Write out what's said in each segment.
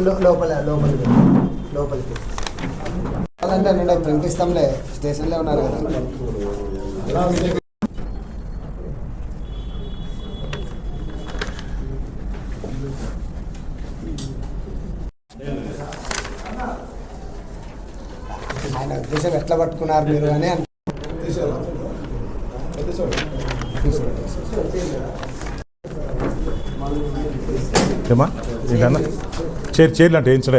లో- లోపల లోపలికి. లోపలికి అదంటే నేను ప్రకటిస్తాంలే స్టేషన్లో ఉన్నారు కదా ఆయన ఉద్దేశం ఎట్లా పట్టుకున్నారు మీరు అని అన్- ఏమా? ఏంటన్నా చైర్ చైర్లు అంటే ఏం చూడ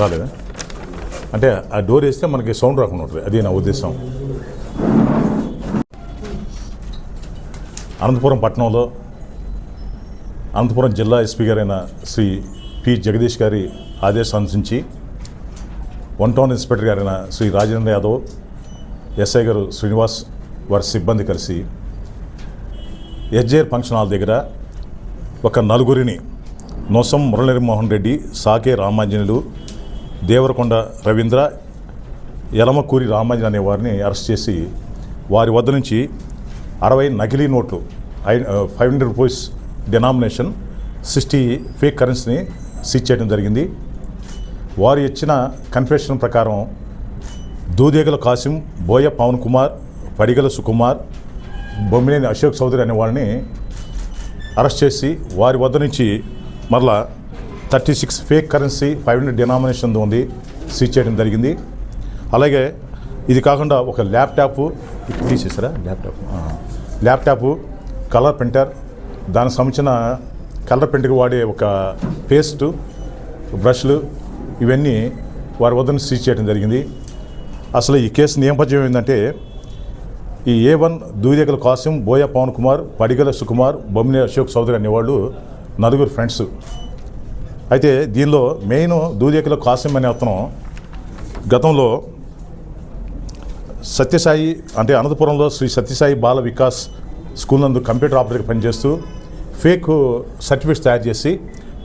రాలేదా? అంటే ఆ డోర్ వేస్తే మనకి సౌండ్ రాకుండా ఉంటుంది. అది నా ఉద్దేశం. అనంతపురం పట్టణంలో అనంతపురం జిల్లా ఎస్పీ గారైన శ్రీ పి జగదీష్ గారి ఆదేశానుసరించి వన్ టౌన్ ఇన్స్పెక్టర్ గారైన శ్రీ రాజేంద్ర యాదవ్ ఎస్ఐ గారు శ్రీనివాస్ వారి సిబ్బంది కలిసి ఎస్జేఆర్ ఫంక్షన్ హాల్ దగ్గర ఒక నలుగురిని నొసం మురళీమోహన్ రెడ్డి సాకే రామాంజనులు దేవరకొండ రవీంద్ర యలమకూరి రామాంజన్ అనే వారిని అరెస్ట్ చేసి వారి వద్ద నుంచి అరవై నకిలీ నోట్లు I five hundred rupees denomination sixty fake కరెన్సీని సీజ్ చేయడం జరిగింది. వారు ఇచ్చిన కన్ఫెషన్ ప్రకారం దూదేగల కాసిం బోయ పవన్ కుమార్ పడిగల సుకుమార్ బొమ్మినేని అశోక్ చౌదరి అనే వారిని అరెస్ట్ చేసి వారి వద్ద నుంచి మరలా thirty six fake currency five hundred denomination ఉంది సీజ్ చేయడం జరిగింది. అలాగే ఇది కాకుండా ఒక ల్యాప్టాప్ తీసేసారా ల్యాప్టాప్ ల్యాప్టాప్ కలర్ ప్రింటర్ దానికి సంబంధించిన కలర్ ప్రింట్కి వాడే ఒక పేస్ట్ బ్రష్లు ఇవన్నీ వారి వద్ద నుంచి సీజ్ చేయడం జరిగింది. అసలు ఈ కేసు నేపథ్యం ఏంటంటే ఈ ఏ వన్ దూదేగల కాసిం బోయ పవన్ కుమార్ పడిగల సుకుమార్ బొమ్మిని అశోక్ చౌదరి అనేవాళ్ళు నలుగురు ఫ్రెండ్స్. అయితే దీనిలో మెయిన్ దూదేకల కాసిం అనే అతను గతంలో సత్యసాయి అంటే అనంతపురంలో శ్రీ సత్యసాయి బాల వికాస్ స్కూల్ నందు కంప్యూటర్ ఆపరేటర్ పనిచేస్తూ ఫేక్ సర్టిఫికేట్స్ తయారు చేసి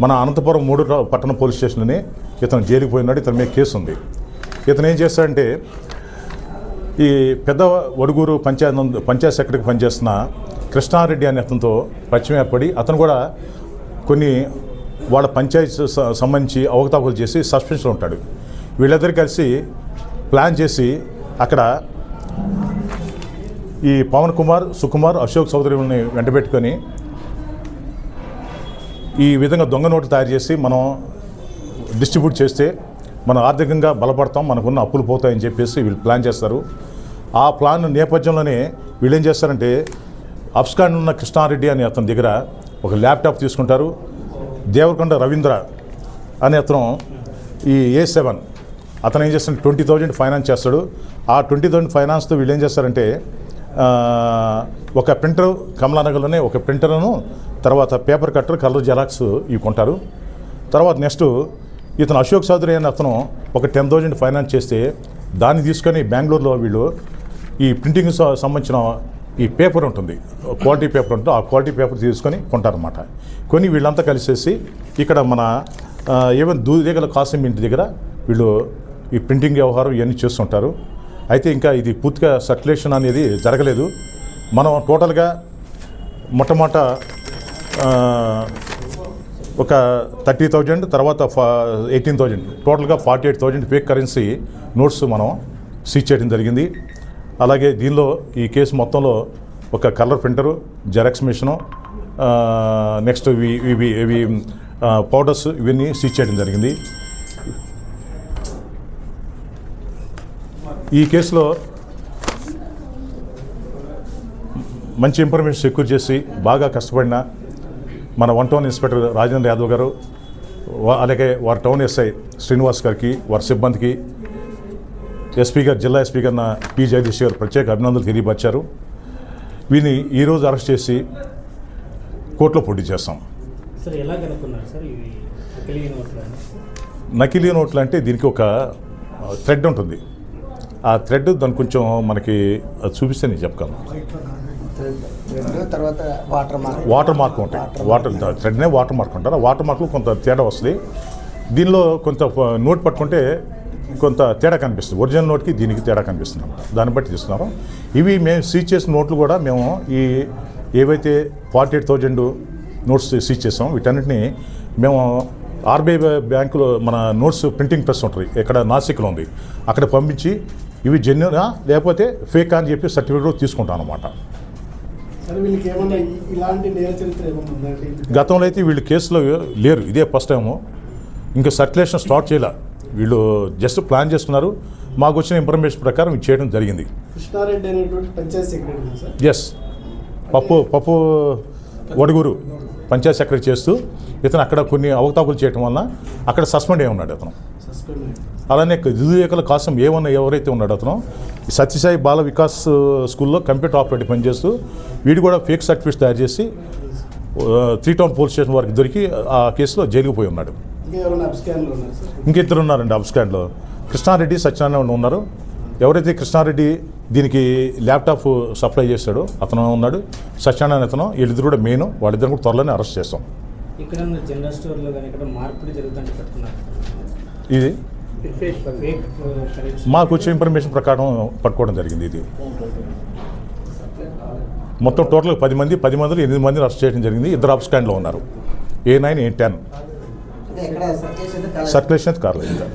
మన అనంతపురం మూడు పట్టణ పోలీస్ స్టేషన్లోనే ఇతను జైలుకి పోయినాడు ఇతని మీద కేసు ఉంది. ఇతను ఏం చేస్తాడంటే ఈ పెద్ద వడుగూరు పంచాయత్ నందు పంచాయత్ సెక్రటరీకి పనిచేస్తున్న కృష్ణారెడ్డి అనే అతనితో పరిచయం ఏర్పడి అతను కూడా కొన్ని వాళ్ళ పంచాయత్ సంబంధించి అవకతవకలు చేసి సస్పెన్షన్ ఉంటాడు. వీళ్ళిద్దరు కలిసి ప్లాన్ చేసి అక్కడ ఈ పవన్ కుమార్ సుకుమార్ అశోక్ చౌదరిని వెంటబెట్టుకొని ఈ విధంగా దొంగ నోట్లు తయారు చేసి మనం డిస్ట్రిబ్యూట్ చేస్తే మనం ఆర్థికంగా బలపడతాం మనకున్న అప్పులు పోతాయని చెప్పేసి వీళ్ళు ప్లాన్ చేస్తారు. ఆ ప్లాన్ నేపథ్యంలోనే వీళ్ళు ఏం చేస్తారంటే అప్స్కాండ్ ఉన్న కృష్ణారెడ్డి అనే అతని దగ్గర ఒక ల్యాప్టాప్ తీసుకుంటారు. దేవరకొండ రవీంద్ర అనే అతను ఈ ఏ సెవెన్ అతను ఏం చేస్తాడు? ట్వంటీ థౌజండ్ ఫైనాన్స్ చేస్తాడు. ఆ ట్వంటీ థౌజండ్ ఫైనాన్స్తో వీళ్ళు ఏం చేస్తారంటే ఒక ప్రింటర్ కమలానగర్లోనే ఒక ప్రింటర్ను తర్వాత పేపర్ కట్టర్ కలర్ జెరాక్స్ ఇవి కొంటారు. తర్వాత నెక్స్ట్ ఇతను అశోక్ చౌదరి అనే అతను ఒక టెన్ థౌజండ్ ఫైనాన్స్ చేస్తే దాన్ని తీసుకొని బెంగళూరులో వీళ్ళు ఈ ప్రింటింగ్ సంబంధించిన ఈ పేపర్ ఉంటుంది. క్వాలిటీ పేపర్ ఉంటుంది. ఆ క్వాలిటీ పేపర్ తీసుకొని కొంటారనమాట కొని వీళ్ళంతా కలిసేసి ఇక్కడ మన ఈవెన్ దగ్గర కాసిం ఇంటి దగ్గర వీళ్ళు ఈ ప్రింటింగ్ వ్యవహారం ఇవన్నీ చేస్తుంటారు. అయితే ఇంకా ఇది పూర్తిగా సర్క్యులేషన్ అనేది జరగలేదు. మనం టోటల్గా మొట్టమొదట ఒక థర్టీ థౌజండ్ తర్వాత ఎయిటీన్ థౌజండ్ టోటల్గా forty eight thousand fake currency notes మనం సీజ్ చేయడం జరిగింది. అలాగే దీనిలో ఈ కేసు మొత్తంలో ఒక colour printer xerox machine next ఇవి ఇవి ఇవి పౌడర్స్ ఇవన్నీ సీజ్ చేయడం జరిగింది. ఈ కేసులో మంచి ఇన్ఫర్మేషన్ సెక్యూర్ చేసి బాగా కష్టపడిన మన one town inspector Rajendra Yadav garu అలాగే వారి టౌన్ ఎస్ఐ శ్రీనివాస్ గారికి వారి సిబ్బందికి ఎస్పీ గారు జిల్లా ఎస్పీ గారు నా పి జగదీష్ గారు ప్రత్యేక అభినందనలు తెలియపరిచారు. వీరిని ఈరోజు అరెస్ట్ చేసి కోర్టులో పోటీ చేస్తాం? నకిలీ నోట్లు? అంటే దీనికి ఒక థ్రెడ్ ఉంటుంది. ఆ థ్రెడ్ దాన్ని కొంచెం మనకి చూపిస్తే నేను చెప్పగలను తర్వాత వాటర్ మార్క్. వాటర్ మార్క్ ఉంటాయి. వాటర్ థ్రెడ్నే వాటర్ మార్క్ ఉంటారు ఆ వాటర్ మార్క్లో కొంత తేడా వస్తుంది. దీనిలో కొంత నోట్ పట్టుకుంటే కొంత తేడా కనిపిస్తుంది. ఒరిజినల్ నోట్కి దీనికి తేడా కనిపిస్తుంది అన్నమాట. దాన్ని బట్టి తీసుకున్నాము ఇవి మేము సీజ్ చేసిన నోట్లు కూడా మేము ఈ ఏవైతే forty eight thousand notes seize చేసాం వీటన్నిటిని మేము ఆర్బీఐ బ్యాంకులో మన నోట్స్ ప్రింటింగ్ ప్రెస్ ఉంటుంది. ఇక్కడ నాసిక్లో ఉంది. అక్కడ పంపించి ఇవి జెన్యునా లేకపోతే ఫేక్ అని చెప్పి సర్టిఫికేట్ తీసుకుంటాం అనమాట గతంలో అయితే వీళ్ళు కేసులో లేరు ఇదే ఫస్ట్ టైము. ఇంకా సర్క్యులేషన్ స్టార్ట్ చేయలే. వీళ్ళు జస్ట్ ప్లాన్ చేసుకున్నారు. మాకు వచ్చిన ఇన్ఫర్మేషన్ ప్రకారం ఇది చేయడం జరిగింది. కృష్ణారెడ్డి అనేటువంటి పంచాయత్ సెక్రటరీ సార్? ఎస్ పప్పు పప్పు వడుగురు పంచాయత్ సెక్రటరీ చేస్తూ ఇతను అక్కడ కొన్ని అవకతవకలు చేయడం వలన అక్కడ సస్పెండ్ అయి ఉన్నాడు అతను. సస్పెండ్ అలానే దుర్యోగుల కోసం ఏమన్నా ఎవరైతే ఉన్నాడో అతను సత్యసాయి బాల వికాస్ స్కూల్లో కంప్యూటర్ ఆపరేటర్ పనిచేస్తూ వీడు కూడా ఫేక్ సర్టిఫికేట్స్ తయారు చేసి త్రీ టౌన్ పోలీస్ స్టేషన్ వారికి దొరికి ఆ కేసులో జైలుకు పోయి ఉన్నాడు. ఇంకిద్దరు ఉన్నారండి అబ్స్కాండ్లో కృష్ణారెడ్డి సత్యనారాయణ ఉన్నారు. ఎవరైతే కృష్ణారెడ్డి దీనికి ల్యాప్టాప్ సప్లై చేశాడో అతను ఉన్నాడు. సత్యనారాయణ అతను వీళ్ళిద్దరు కూడా మెయిన్. వాళ్ళిద్దరు కూడా త్వరలోనే అరెస్ట్ చేస్తాం. ఇక్కడ జనరల్ స్టోర్లో కానీ ఇక్కడ ఇది మాకు వచ్చే ఇన్ఫర్మేషన్ ప్రకారం పట్టుకోవడం జరిగింది ఇది. మొత్తం టోటల్ పది మంది పది మందిలో ఎనిమిది మందిని అరెస్ట్ చేయడం జరిగింది. ఇద్దరు అబ్స్కాండ్లో ఉన్నారు. A nine A ten. Circulation ఇంకా.